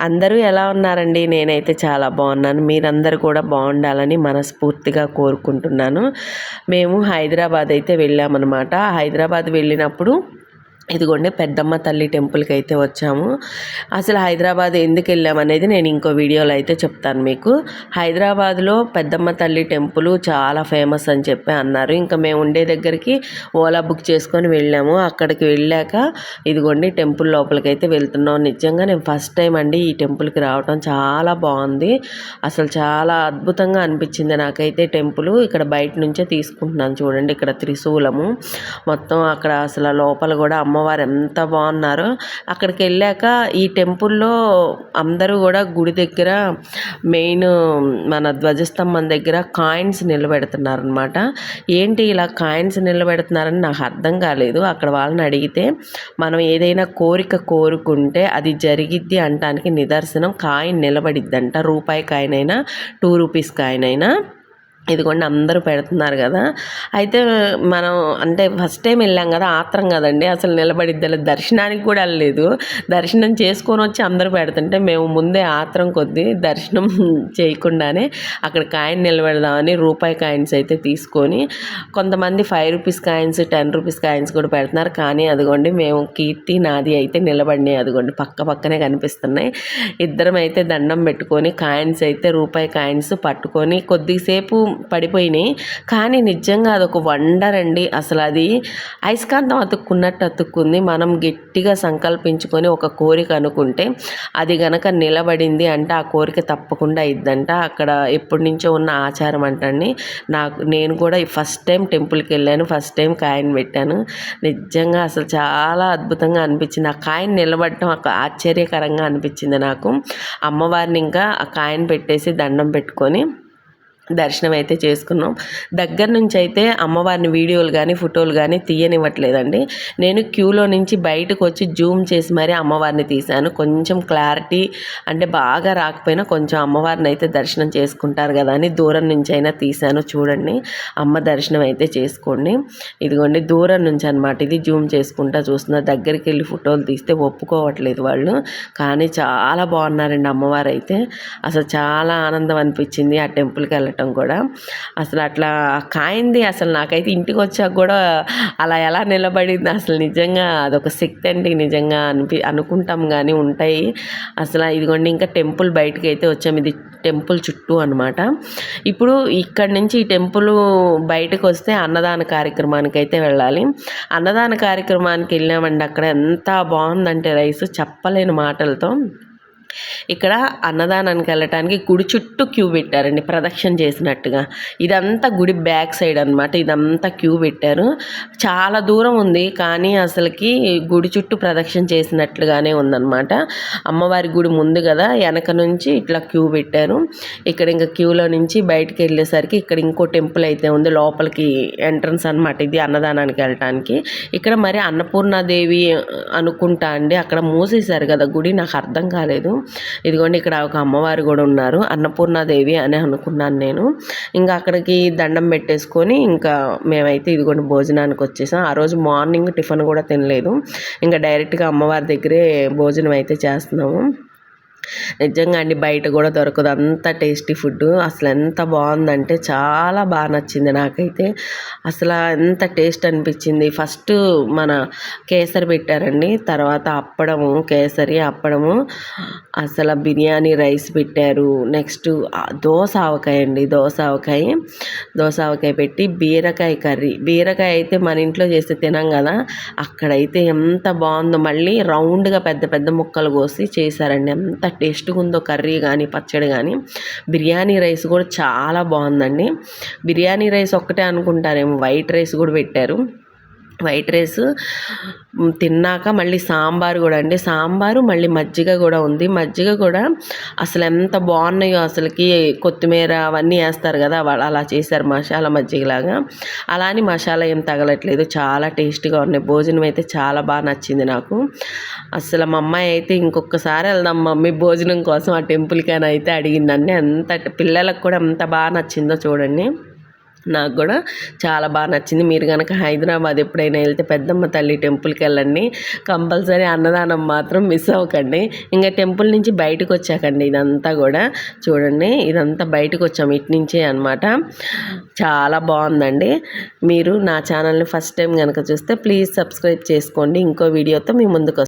అందరూ ఎలా ఉన్నారండి? నేనైతే చాలా బాగున్నాను. మీరందరూ కూడా బాగుండాలని మనస్ఫూర్తిగా కోరుకుంటున్నాను. మేము హైదరాబాద్ అయితే వెళ్ళామన్నమాట. హైదరాబాద్ వెళ్ళినప్పుడు ఇదిగోండి పెద్దమ్మ తల్లి టెంపుల్కి అయితే వచ్చాము. అసలు హైదరాబాద్ ఎందుకు వెళ్ళామనేది నేను ఇంకో వీడియోలో అయితే చెప్తాను మీకు. హైదరాబాద్లో పెద్దమ్మ తల్లి టెంపుల్ చాలా ఫేమస్ అని చెప్పి అన్నారు. ఇంకా మేము ఉండే దగ్గరికి ఓలా బుక్ చేసుకొని వెళ్ళాము. అక్కడికి వెళ్ళాక ఇదిగోండి టెంపుల్ లోపలికి అయితే వెళ్తున్నాం. నిజంగా నేను ఫస్ట్ టైం అండి ఈ టెంపుల్కి రావడం చాలా బాగుంది. అసలు చాలా అద్భుతంగా అనిపించింది నాకైతే టెంపుల్. ఇక్కడ బయట నుంచే తీసుకుంటున్నాను చూడండి ఇక్కడ త్రిశూలము. మొత్తం అక్కడ అసలు లోపల కూడా అమ్మ అమ్మవారు ఎంత బాగున్నారో అక్కడికి వెళ్ళాక ఈ టెంపుల్లో అందరూ కూడా గుడి దగ్గర మెయిన్ మన ధ్వజస్తంభం దగ్గర కాయిన్స్ నిలబెడుతున్నారనమాట ఏంటి ఇలా కాయిన్స్ నిలబెడుతున్నారని నాకు అర్థం కాలేదు. అక్కడ వాళ్ళని అడిగితే మనం ఏదైనా కోరిక కోరుకుంటే అది జరిగిద్ది అంటానికి నిదర్శనం కాయిన్ నిలబడిద్దంట. రూపాయి కాయిన్ అయినా టూ రూపీస్ కాయిన్ అయినా. ఇదిగోండి అందరూ పెడుతున్నారు కదా. అయితే మనం అంటే ఫస్ట్ టైం వెళ్ళాం కదా ఆత్రం కదండి. అసలు నిలబడిద్దలేదు దర్శనానికి కూడా వెళ్ళలేదు. దర్శనం చేసుకొని వచ్చి అందరూ పెడుతుంటే మేము ముందే ఆత్రం కొద్దీ దర్శనం చేయకుండానే అక్కడ కాయిన్ నిలబెడదామని రూపాయి కాయిన్స్ అయితే తీసుకొని కొంతమంది five rupees coins ten rupees coins కూడా పెడుతున్నారు. కానీ అదిగోండి మేము కీర్తి నాది అయితే నిలబడినాయి అదిగోండి. పక్క పక్కనే కనిపిస్తున్నాయి. ఇద్దరం అయితే దండం పెట్టుకొని కాయిన్స్ అయితే రూపాయి కాయిన్స్ పట్టుకొని కొద్దిసేపు పడిపోయినాయి. కానీ నిజంగా అదొక వండర్ అండి. అసలు అది అయస్కాంతం అతుక్కున్నట్టు అతుక్కుంది. మనం గట్టిగా సంకల్పించుకొని ఒక కోరిక అనుకుంటే అది గనక నిలబడింది అంటే ఆ కోరిక తప్పకుండా ఇద్దంట. అక్కడ ఎప్పటి నుంచో ఉన్న ఆచారం అంటండి. నాకు నేను కూడా ఫస్ట్ టైం టెంపుల్కి వెళ్ళాను. ఫస్ట్ టైం కాయిన్ పెట్టాను. నిజంగా అసలు చాలా అద్భుతంగా అనిపించింది. ఆ కాయిన్ నిలబడటం ఆశ్చర్యకరంగా అనిపించింది నాకు. అమ్మవారిని ఇంకా ఆ కాయిన్ పెట్టేసి దండం పెట్టుకొని దర్శనం అయితే చేసుకున్నాం. దగ్గర నుంచి అయితే అమ్మవారిని వీడియోలు కానీ ఫోటోలు కానీ తీయనివ్వట్లేదండి. నేను క్యూలో నుంచి బయటకు వచ్చి జూమ్ చేసి మరీ అమ్మవారిని తీశాను. కొంచెం క్లారిటీ అంటే బాగా రాకపోయినా కొంచెం అమ్మవారిని అయితే దర్శనం చేసుకుంటారు కదా అని దూరం నుంచి అయినా తీశాను చూడండి. అమ్మ దర్శనం అయితే చేసుకోండి. ఇదిగోండి దూరం నుంచి అనమాట ఇది జూమ్ చేసుకుంటా చూస్తున్నా. దగ్గరికి వెళ్ళి ఫోటోలు తీస్తే ఒప్పుకోవట్లేదు వాళ్ళు. కానీ చాలా బాగున్నారండి అమ్మవారు అయితే అసలు చాలా ఆనందం అనిపించింది ఆ టెంపుల్కి వెళ్ళటం. పెట్టడం కూడా. అసలు అట్లా కాయింది. అసలు నాకైతే ఇంటికి వచ్చాక కూడా అలా ఎలా నిలబడింది. అసలు నిజంగా అదొక శక్తి అండి. నిజంగా అనిపి అనుకుంటాం కానీ ఉంటాయి. అసలు ఇదిగోండి ఇంకా టెంపుల్ బయటకి అయితే వచ్చాము. ఇది టెంపుల్ చుట్టూ అనమాట ఇప్పుడు ఇక్కడ నుంచి ఈ టెంపుల్ బయటకు వస్తే అన్నదాన కార్యక్రమానికి అయితే వెళ్ళాలి. అన్నదాన కార్యక్రమానికి వెళ్ళామండి. అక్కడ ఎంత బాగుందంటే రైస్ చెప్పలేని మాటలతో. ఇక్కడ అన్నదానానికి వెళ్ళటానికి గుడి చుట్టూ క్యూ పెట్టారండి ప్రదక్షిణ చేసినట్టుగా. ఇదంతా గుడి బ్యాక్ సైడ్ అనమాట ఇదంతా క్యూ పెట్టారు. చాలా దూరం ఉంది కానీ అసలుకి గుడి చుట్టూ ప్రదక్షిణ చేసినట్లుగానే ఉందన్నమాట. అమ్మవారి గుడి ముందు కదా వెనక నుంచి ఇట్లా క్యూ పెట్టారు. ఇక్కడ ఇంకా క్యూలో నుంచి బయటికి వెళ్ళేసరికి ఇక్కడ ఇంకో టెంపుల్ అయితే ఉంది లోపలికి ఎంట్రన్స్ అనమాట ఇది అన్నదానానికి వెళ్ళటానికి. ఇక్కడ మరి అన్నపూర్ణాదేవి అనుకుంటా అండి అక్కడ మూసేశారు కదా గుడి నాకు అర్థం కాలేదు. ఇదిగోండి ఇక్కడ ఒక అమ్మవారు కూడా ఉన్నారు. అన్నపూర్ణాదేవి అని అనుకున్నాను నేను. ఇంకా అక్కడికి దండం పెట్టేసుకొని ఇంకా మేమైతే ఇదిగోండి భోజనానికి వచ్చేసాం. ఆ రోజు మార్నింగ్ టిఫిన్ కూడా తినలేదు. ఇంకా డైరెక్ట్గా అమ్మవారి దగ్గరే భోజనం అయితే చేస్తున్నాము. నిజంగా అండి బయట కూడా దొరకదు. అంత టేస్టీ ఫుడ్. అసలు ఎంత బాగుందంటే చాలా బాగా నచ్చింది నాకైతే. అసలు ఎంత టేస్ట్ అనిపించింది. ఫస్ట్ మన కేసరి పెట్టారండి. తర్వాత అప్పడము కేసరి అప్పడము. అసలు బిర్యానీ రైస్ పెట్టారు. నెక్స్ట్ దోశ ఆవకాయ అండి. దోశ ఆవకాయ. దోశ ఆవకాయ పెట్టి బీరకాయ కర్రీ. బీరకాయ అయితే మన ఇంట్లో చేస్తే తినాం కదా. అక్కడైతే ఎంత బాగుందో. మళ్ళీ రౌండ్గా పెద్ద పెద్ద ముక్కలు కోసి చేశారండి. ఎంత టేస్ట్గా ఉందో కర్రీ కానీ పచ్చడి కానీ బిర్యానీ రైస్ కూడా చాలా బాగుందండి బిర్యానీ రైస్ ఒక్కటే అనుకుంటారేమో వైట్ రైస్ కూడా పెట్టారు. వైట్ రైస్ తిన్నాక మళ్ళీ సాంబార్ కూడా అండి. సాంబారు మళ్ళీ మజ్జిగ కూడా ఉంది. మజ్జిగ కూడా అసలు ఎంత బాగున్నాయో అసలుకి కొత్తిమీర అవన్నీ వేస్తారు కదా అలా చేశారు మసాలా మజ్జిగలాగా. అలా అని మసాలా ఏం తగలట్లేదు. చాలా టేస్టీగా ఉన్నాయి. భోజనం అయితే చాలా బాగా నచ్చింది నాకు. అసలు మా అమ్మాయి అయితే ఇంకొకసారి వెళ్దాం మమ్మీ భోజనం కోసం ఆ టెంపుల్కి అని అయితే అడిగిందండి అంత పిల్లలకు కూడా ఎంత బాగా నచ్చిందో చూడండి. నాకు కూడా చాలా బాగా నచ్చింది. మీరు కనుక హైదరాబాద్ ఎప్పుడైనా వెళ్తే పెద్దమ్మ తల్లి టెంపుల్కి వెళ్ళండి. కంపల్సరీ అన్నదానం మాత్రం మిస్ అవ్వకండి. ఇంకా టెంపుల్ నుంచి బయటకు వచ్చాకండి ఇదంతా కూడా. చూడండి ఇదంతా బయటకు వచ్చాము. ఇటు నుంచే అనమాట చాలా బాగుందండి. మీరు నా ఛానల్ని ఫస్ట్ టైం కనుక చూస్తే ప్లీజ్ సబ్స్క్రైబ్ చేసుకోండి. ఇంకో వీడియోతో మీ ముందుకు